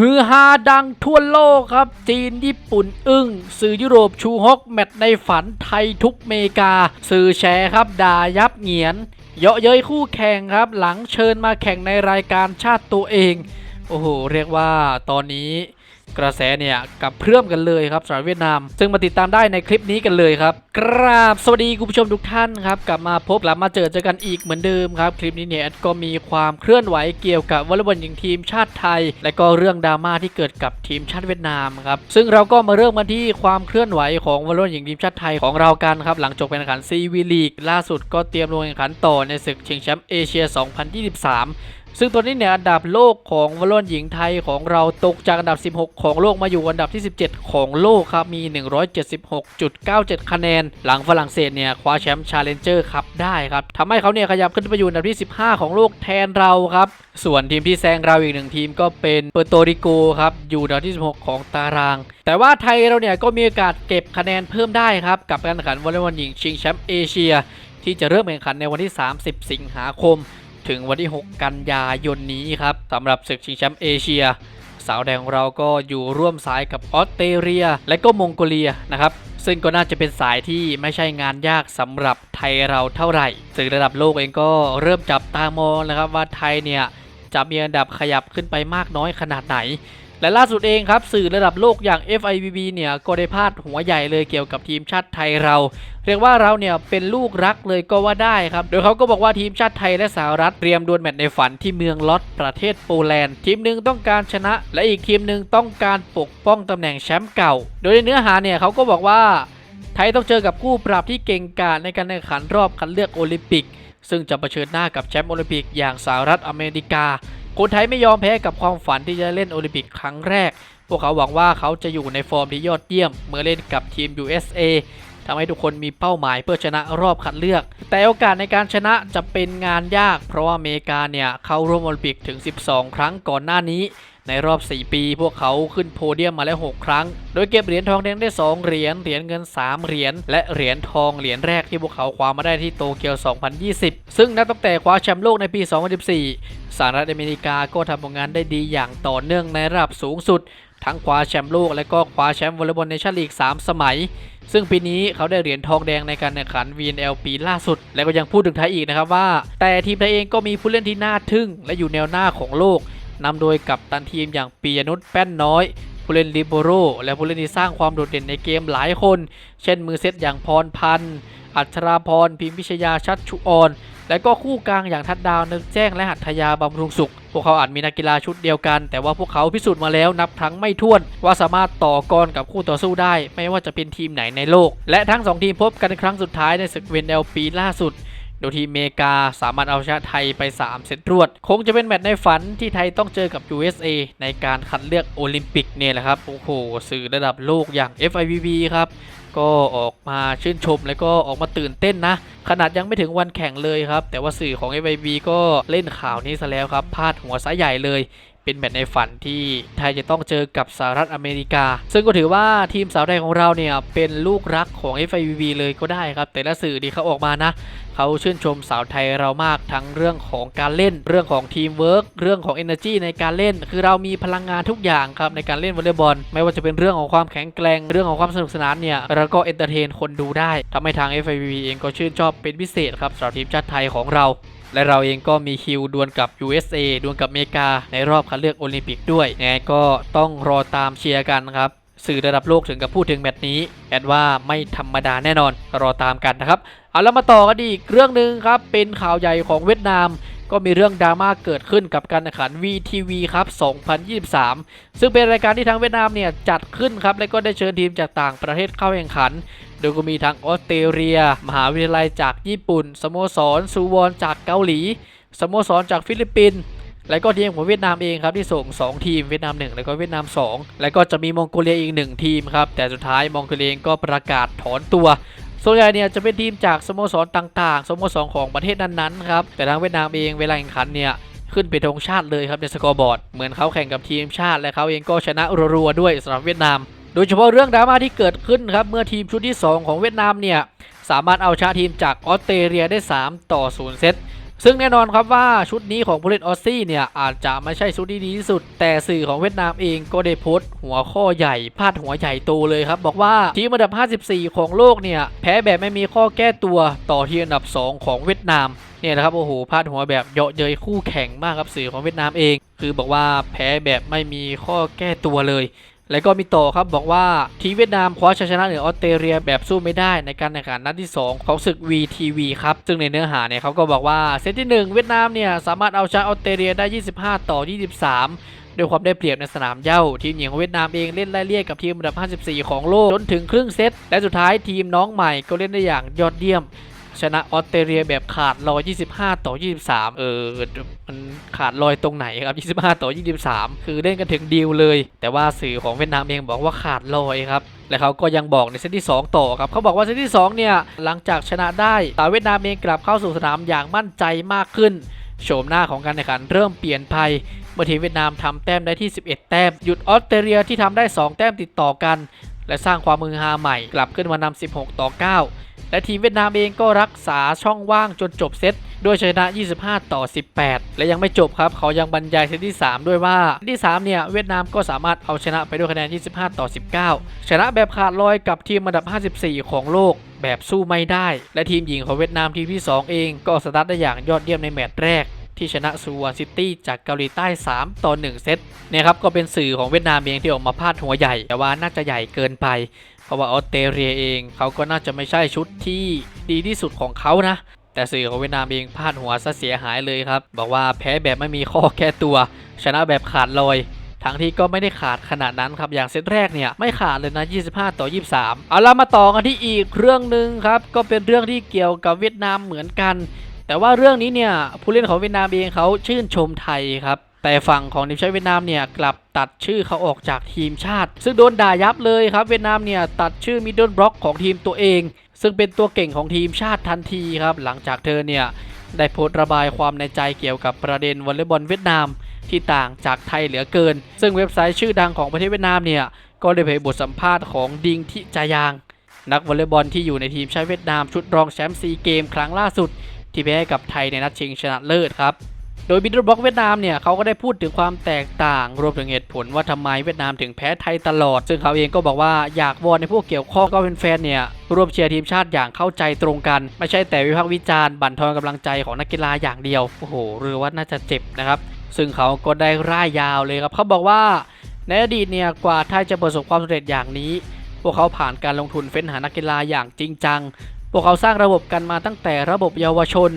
ฮือฮาดังทั่วโลกครับ จีนญี่ปุ่นอึ้ง สื่อยุโรปชูฮก แมตช์ในฝันไทยทุกเมกา สื่อแชร์ครับด่ายับเหงียน เยาะเย้ยคู่แข่งครับ หลังเชิญมาแข่งในรายการชาติตัวเอง โอ้โห เรียกว่าตอนนี้ กระแสเนี่ยกับเพื่อมกันเลยครับสำหรับเวียดนาม ซึ่งมาติดตามได้ในคลิปนี้กันเลยครับ กราบสวัสดีคุณผู้ชมทุกท่านครับกลับมาพบกลับมาเจอเจอกันอีกเหมือนเดิมครับ คลิปนี้เนี่ยก็มีความเคลื่อนไหวเกี่ยวกับวอลเลย์บอลหญิงทีมชาติไทย และก็เรื่องดราม่าที่เกิดกับทีมชาติเวียดนามครับซึ่งเราก็มาเริ่มกันที่ความเคลื่อนไหวของวอลเลย์บอลหญิงทีมชาติไทยของเรากันครับหลังจบการแข่งขันซีวีลีกล่าสุดก็เตรียมลงแข่งขันต่อในศึกชิงแชมป์เอเชีย 2023ซึ่งตัวนี้เนี่ยอันดับโลกของวอลเลย์บอลหญิงไทยของเราตกจากอันดับ 16 ของโลกมาอยู่อันดับที่ 17 ของโลกครับมี 176.97 คะแนน หลังฝรั่งเศสเนี่ยคว้าแชมป์ชาเลนเจอร์คัพได้ครับทำให้เขาเนี่ยขยับขึ้นไปอยู่อันดับที่ 15 ของโลกแทนเราครับส่วนทีมที่แซงเราอีกหนึ่งทีมก็เป็นเปอร์โตริโกครับอยู่อันดับที่ 16 ของตาราง แต่ว่าไทยเราเนี่ยก็มีโอกาสเก็บคะแนนเพิ่มได้ครับกับการแข่งขันวอลเลย์บอลหญิงชิงแชมป์เอเชีย ที่จะเริ่มแข่งขันในวันที่ 30 สิงหาคม ถึงวันที่ 6 กันยายนนี้ครับสำหรับศึกชิงแชมป์เอเชีย สาวแดงของเราก็อยู่ร่วมสายกับออสเตรเลีย และก็มองโกเลียนะครับซึ่งก็น่าจะเป็นสายที่ไม่ใช่งานยากสำหรับไทยเราเท่าไหร่ซึ่งระดับโลกเองก็เริ่มจับตามองนะครับว่าไทยเนี่ยจะมีอันดับขยับขึ้นไปมากน้อยขนาดไหน และล่าสุดเองครับสื่อระดับโลกอย่าง FIVB เนี่ยก็ได้พาดหัวใหญ่เลยเกี่ยวกับทีมชาติไทยเรา เรียกว่าเราเนี่ยเป็นลูกรักเลยก็ว่าได้ครับ โดยเขาก็บอกว่าทีมชาติไทยและสหรัฐเตรียมดวลแมตช์ในฝันที่เมืองลอตประเทศโปแลนด์ ทีมหนึ่งต้องการชนะ และอีกทีมหนึ่งต้องการปกป้องตำแหน่งแชมป์เก่า โดยในเนื้อหาเนี่ยเขาก็บอกว่าไทยต้องเจอกับคู่ปรับที่เก่งกาจในการแข่งขันรอบคัดเลือกโอลิมปิก ซึ่งจะเผชิญหน้ากับแชมป์โอลิมปิกอย่างสหรัฐอเมริกา คนไทยไม่ยอมแพ้กับความฝันที่จะเล่นโอลิมปิกครั้งแรก พวกเขาหวังว่าเขาจะอยู่ในฟอร์มที่ยอดเยี่ยม เมื่อเล่นกับทีม USA ทำให้ทุกคนมีเป้าหมายเพื่อชนะรอบคัดเลือก แต่โอกาสในการชนะจะเป็นงานยาก เพราะว่าอเมริกาเนี่ยเข้าร่วมโอลิมปิกถึง 12 ครั้งก่อนหน้านี้ ในรอบ 4 ปีพวกเขาขึ้นโพเดียมมาแล้ว 6 ครั้ง โดยเก็บเหรียญทองแดงได้ 2 เหรียญ เหรียญเงิน 3 เหรียญ และเหรียญทองเหรียญแรกที่พวกเขาคว้ามาได้ที่โตเกียว 2020 ซึ่งนับตั้งแต่คว้าแชมป์โลกในปี 2014 สหรัฐอเมริกาก็ทำผลงานได้ดีอย่างต่อเนื่องในระดับสูงสุด ทั้งคว้าแชมป์โลกและก็คว้าแชมป์วอลเลย์บอลเนชั่นลีก 3 สมัยซึ่งปีนี้เขาได้เหรียญทองแดงในการแข่งขัน VNL ปีล่าสุด และก็ยังพูดถึงไทยอีกนะครับว่า แต่ทีมไทยเองก็มีผู้เล่นที่น่าทึ่ง และอยู่แนวหน้าของโลก นำโดยกับตันทีมอย่างปียนุชแป้นน้อย ผู้เล่นลิโบโรและผู้เล่นที่สร้างความโดดเด่นในเกมหลายคน เช่นมือเซตอย่างพรพันธ์ อัชราพร พิมพิชยาชัดชุออน และก็คู่กลางอย่างทัดดาวนึกแจ้งและหัตถยาบำรุงสุข พวกเขาอาจมีนักกีฬาชุดเดียวกัน แต่ว่าพวกเขาพิสูจน์มาแล้วนับครั้งไม่ถ้วน ว่าสามารถต่อกรกับคู่ต่อสู้ได้ ไม่ว่าจะเป็นทีมไหนในโลก และทั้งสองทีมพบกันในครั้งสุดท้ายในศึกเวนเอลปีล่าสุด โดยทีมอเมริกาสามารถเอาชนะไทยไป 3 เซตรวด คงจะเป็นแมตช์ในฝันที่ไทยต้องเจอกับ USA ในการคัดเลือกโอลิมปิกเนี่ยแหละครับ โอ้โห สื่อระดับโลกอย่าง FIVB ครับก็ออกมาชื่นชม แล้วก็ออกมาตื่นเต้นนะ ขนาดยังไม่ถึงวันแข่งเลยครับ แต่ว่าสื่อของ FIB ก็เล่นข่าวนี้ซะแล้วครับพาดหัวสาใหญ่เลย เป็นแมตช์ในฝันที่ไทยจะต้องเจอกับสหรัฐอเมริกา ซึ่งก็ถือว่าทีมสาวไทยของเราเนี่ยเป็นลูกรักของ FIVB เลยก็ได้ครับ แต่ละสื่อที่เขาออกมานะเขาชื่นชมสาวไทยเรามากทั้งเรื่องของการเล่น เรื่องของทีมเวิร์กเรื่องของ Energy ในการเล่น คือเรามีพลังงานทุกอย่างครับในการเล่นวอลเลย์บอลไม่ว่าจะเป็นเรื่องของความแข็งแกร่งเรื่องของความสนุกสนานเนี่ยเราก็เอนเตอร์เทนคนดูได้ทำให้ทาง FIVB เองก็ชื่นชอบเป็นพิเศษครับสำหรับทีมชาติไทยของเรา และเราเองก็มีคิวดวลกับ USA ดวลกับอเมริกา ในรอบคัดเลือกโอลิมปิกด้วยยังไงก็ต้องรอตามเชียร์กันครับสื่อระดับโลกถึงกับพูดถึงแมตช์นี้ แอดว่าไม่ธรรมดาแน่นอนรอตามกันนะครับ เอาแล้วมาต่อกันอีกเรื่องหนึ่งครับ เป็นข่าวใหญ่ของเวียดนาม ก็มีเรื่องดราม่าเกิดขึ้นกับการแข่งขัน VTV ครับ 2023 ซึ่งเป็นรายการที่ทางเวียดนามเนี่ยจัดขึ้นครับ และก็ได้เชิญทีมจากต่างประเทศเข้าแข่งขัน โดยก็มีทั้งออสเตรเลีย มหาวิทยาลัยจากญี่ปุ่น สโมสรซูวอนจากเกาหลี สโมสรจากฟิลิปปินส์แล้วก็ทีมของเวียดนามเองครับที่ส่ง 2 ทีมเวียดนาม 1 แล้วก็เวียดนาม 2 แล้วก็จะมีมองโกเลียอีก 1 ทีมครับ แต่สุดท้ายมองโกเลียก็ประกาศถอนตัว ส่วนใหญ่เนี่ยจะเป็นทีมจากสโมสรต่างๆ สโมสรของประเทศนั้นๆครับ แต่ทางเวียดนามเองเวลาแข่งขันเนี่ยขึ้นเป็นธงชาติเลยครับในสกอร์บอร์ด เหมือนเขาแข่งกับทีมชาติ และเขาเองก็ชนะรัวๆด้วยสำหรับเวียดนาม โดยเฉพาะเรื่องดราม่าที่เกิดขึ้นครับเมื่อทีมชุดที่ 2 ของเวียดนามเนี่ยสามารถเอาชนะทีมจากออสเตรเลียได้ 3 ต่อ 0 เซต ซึ่งแน่นอนครับว่าชุดนี้ของผู้เล่นออสซี่เนี่ยอาจจะไม่ใช่ชุดที่ดีที่สุด แต่สื่อของเวียดนามเองก็ได้โพสต์หัวข้อใหญ่พาดหัวใหญ่โตเลยครับ บอกว่าทีมอันดับ 54 ของโลกเนี่ยแพ้แบบไม่มีข้อแก้ตัวต่อทีมอันดับ 2 ของเวียดนามเนี่ยนะครับโอ้โหพาดหัวแบบเยาะเย้ยคู่แข่งมากครับสื่อของเวียดนามเอง คือบอกว่าแพ้แบบไม่มีข้อแก้ตัวเลย แล้วก็มีต่อครับบอกว่าทีเวียดนามคว้าชัยชนะเหนือออสเตรเลียแบบสู้ไม่ได้ในการแข่งขันนัดที่ 2 ของศึก VTV ครับ ซึ่งในเนื้อหาเนี่ยเขาก็บอกว่าเซตที่ 1 เวียดนามเนี่ยสามารถเอาชนะออสเตรเลียได้ 25 ต่อ 23ด้วยความได้เปรียบในสนามเย้าทีมหญิงของเวียดนามเองเล่นไล่เลี่ยกับทีมอันดับ 54 ของโลก จนถึงครึ่งเซตและสุดท้ายทีมน้องใหม่ก็เล่นได้อย่างยอดเยี่ยม ชนะออสเตรเลียแบบขาดลอย 25 ต่อ 23 เออ มันขาดลอยตรงไหนครับ 25 ต่อ 23 คือเล่นกันถึงดีลเลย แต่ว่าสื่อของเวียดนามเองบอกว่าขาดลอยครับ และเขาก็ยังบอกในเซตที่ 2 ต่อครับ เขาบอกว่าเซตที่ 2 เนี่ย หลังจากชนะได้สาวเวียดนามเองกลับเข้าสู่สนามอย่างมั่นใจมากขึ้น โฉมหน้าของการแข่งขันเริ่มเปลี่ยนไปเมื่อทีมเวียดนามทำแต้มได้ที่ 11 แต้ม หยุดออสเตรเลียที่ทำได้ 2 แต้มติดต่อกัน และสร้างความมือฮาใหม่กลับขึ้นมานำ16 ต่อ 9 และทีมเวียดนามเองก็รักษาช่องว่างจนจบเซตด้วยชนะ 25 ต่อ 18 และยังไม่จบครับ เขายังบรรยายเซตที่ 3 ด้วยว่าเซตที่ 3 เนี่ย เวียดนามก็สามารถเอาชนะไปด้วยคะแนน 25 ต่อ 19 ชนะแบบขาดลอยกับทีมอันดับ 54 ของโลกแบบสู้ไม่ได้ และทีมหญิงของเวียดนามทีมที่ 2 เองก็สตาร์ทได้อย่างยอดเยี่ยมในแมตช์แรก ที่ชนะซูวอนซิตี้จากเกาหลีใต้ 3 ต่อ 1 เซตเนี่ยครับก็เป็นสื่อของเวียดนามเองที่ออกมาพาดหัวใหญ่ แต่ว่าน่าจะใหญ่เกินไป เพราะว่าออสเตรเลียเองเขาก็น่าจะไม่ใช่ชุดที่ดีที่สุดของเขานะ แต่สื่อของเวียดนามเองพาดหัวซะเสียหายเลยครับ บอกว่าแพ้แบบไม่มีข้อแก้ตัว ชนะแบบขาดลอยทั้งที่ก็ไม่ได้ขาดขนาดนั้นครับ อย่างเซตแรกเนี่ย ไม่ขาดเลยนะ 25 ต่อ 23 เอาละมาต่อกันที่อีกเรื่องหนึ่งครับ ก็เป็นเรื่องที่เกี่ยวกับเวียดนามเหมือนกัน แต่ว่าเรื่องนี้เนี่ยผู้เล่นของเวียดนามเองเขาชื่นชมไทยครับแต่ฝั่งของทีมชาติเวียดนามเนี่ยกลับตัดชื่อเขาออกจากทีมชาติ ซึ่งโดนด่ายับเลยครับเวียดนามเนี่ยตัดชื่อมิดเดิลบล็อกของทีมตัวเอง ซึ่งเป็นตัวเก่งของทีมชาติทันทีครับหลังจากเธอเนี่ยได้โพสต์ระบายความในใจเกี่ยวกับประเด็นวอลเลย์บอลเวียดนามที่ต่างจากไทยเหลือเกิน ซึ่งเว็บไซต์ชื่อดังของประเทศเวียดนามเนี่ยก็ได้เผยบทสัมภาษณ์ของดิงทิจายาง นักวอลเลย์บอลที่อยู่ในทีมชาติเวียดนามชุดรองแชมป์ซีเกมครั้งล่าสุด ที่แพ้กับไทยในนัดชิงชนะเลิศครับ โดยบิดบล็อกเวียดนามเนี่ยเขาก็ได้พูดถึงความแตกต่าง รวมถึงเหตุผลว่าทำไมเวียดนามถึงแพ้ไทยตลอด ซึ่งเขาเองก็บอกว่าอยากวอนในพวกเกี่ยวข้องก็เป็นแฟนเนี่ยร่วมเชียร์ทีมชาติอย่างเข้าใจตรงกัน ไม่ใช่แต่วิพากษ์วิจารณ์บั่นทอนกำลังใจของนักกีฬาอย่างเดียวโอ้โหหรือว่าน่าจะเจ็บนะครับ ซึ่งเขาก็ได้ร่ายยาวเลยครับเขาบอกว่าในอดีตเนี่ยกว่าไทยจะประสบความสำเร็จอย่างนี้ พวกเขาผ่านการลงทุนเฟ้นหานักกีฬาอย่างจริงจัง วกเขาสร้างระบบกันมาตั้งแต่ระบบเยาวชน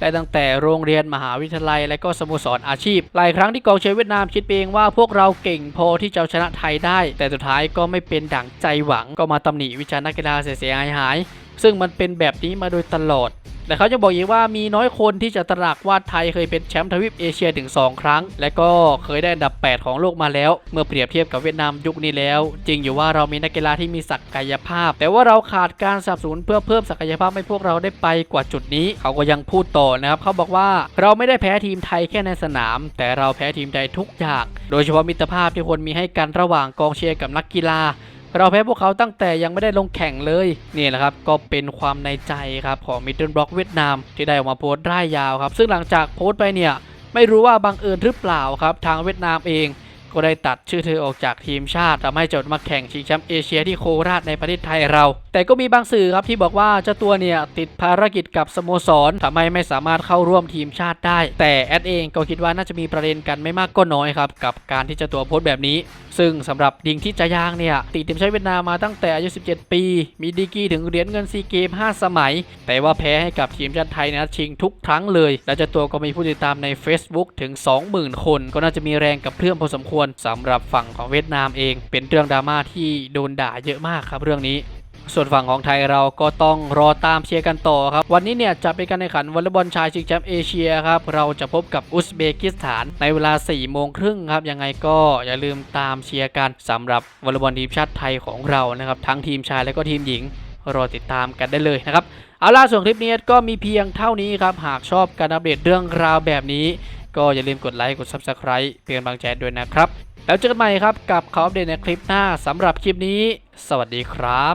และตั้งแต่โรงเรียนมหาวิทยาลัย และก็สโมสรอาชีพ หลายครั้งที่กองเชียร์เวียดนามคิดเองว่าพวกเราเก่งพอที่จะชนะไทยได้ แต่สุดท้ายก็ไม่เป็นดั่งใจหวังก็มาตำหนิวิจารณ์นักกีฬาเสียหายหายๆซึ่งมันเป็นแบบนี้มาโดยตลอด แต่เขาจะบอกอีกว่ามีน้อยคนที่จะตระหนักว่าไทยเคยเป็นแชมป์ทวีปเอเชียถึง 2 ครั้ง และก็เคยได้อันดับ 8 ของโลกมาแล้ว เมื่อเปรียบเทียบกับเวียดนามยุคนี้แล้ว จริงอยู่ว่าเรามีนักกีฬาที่มีศักยภาพ แต่ว่าเราขาดการสนับสนุนเพื่อเพิ่มศักยภาพให้พวกเราได้ไปกว่าจุดนี้ เขาก็ยังพูดต่อนะครับเขาบอกว่าเราไม่ได้แพ้ทีมไทยแค่ในสนาม แต่เราแพ้ทีมไทยทุกอย่าง โดยเฉพาะมิตรภาพที่ควรมีให้กันระหว่างกองเชียร์กับนักกีฬา เราแพ้พวกเขาตั้งแต่ยังไม่ได้ลงแข่งเลยนี่แหละครับก็เป็นความในใจครับของมิดเดิลบล็อกเวียดนามที่ได้ออกมาโพสต์ร่ายยาวครับ ซึ่งหลังจากโพสต์ไปเนี่ยไม่รู้ว่าบังเอิญหรือเปล่าครับ ทางเวียดนามเอง ก็ได้ตัดชื่อเธอออกจากทีมชาติทำให้จดมาแข่งชิงแชมป์เอเชียที่โคราชในประเทศไทยเรา แต่ก็มีบางสื่อครับที่บอกว่าเจ้าตัวเนี่ยติดภารกิจกับสโมสรทำให้ไม่สามารถเข้าร่วมทีมชาติได้ แต่แอดเองก็คิดว่าน่าจะมีประเด็นกันไม่มากก็น้อยครับกับการที่เจ้าตัวโพสต์แบบนี้ ซึ่งสำหรับดิงที่จะยางเนี่ยติดทีมชาติเวียดนามมาตั้งแต่อายุ 17 ปี มีดีกรีถึงเหรียญเงินซีเกม 5 สมัย แต่ว่าแพ้ให้กับทีมชาติไทยนนัดชิงทุกครั้งเลย และเจ้าตัวก็มีผู้ติดตามใน Facebook ถึง 20,000 คน ก็น่าจะมีแรงกับเพื่อนพอสมควรสำหรับฝั่งของเวียดนามเอง เป็นเรื่องดราม่าที่โดนด่าเยอะมากครับเรื่องนี้ ส่วนฝั่งของไทยเราก็ต้องรอตามเชียร์กันต่อครับ วันนี้เนี่ยจะเป็นการแข่งขันวอลเลย์บอลชายชิงแชมป์เอเชียครับ เราจะพบกับอุซเบกิสถานในเวลา4โมงครึ่งครับ ยังไงก็อย่าลืมตามเชียร์กันสำหรับวอลเลย์บอลทีมชาติไทยของเรานะครับทั้งทีมชายและก็ทีมหญิงรอติดตามกันได้เลยนะครับ เอาล่ะส่วนคลิปนี้ก็มีเพียงเท่านี้ครับ หากชอบการอัปเดตเรื่องราวแบบนี้ ก็อย่าลืมกดไลค์กด Subscribe เป็นกำลังใจด้วยนะครับ แล้วเจอกันใหม่ครับกับข่าวอัปเดตในคลิปหน้าสำหรับคลิปนี้ สวัสดีครับ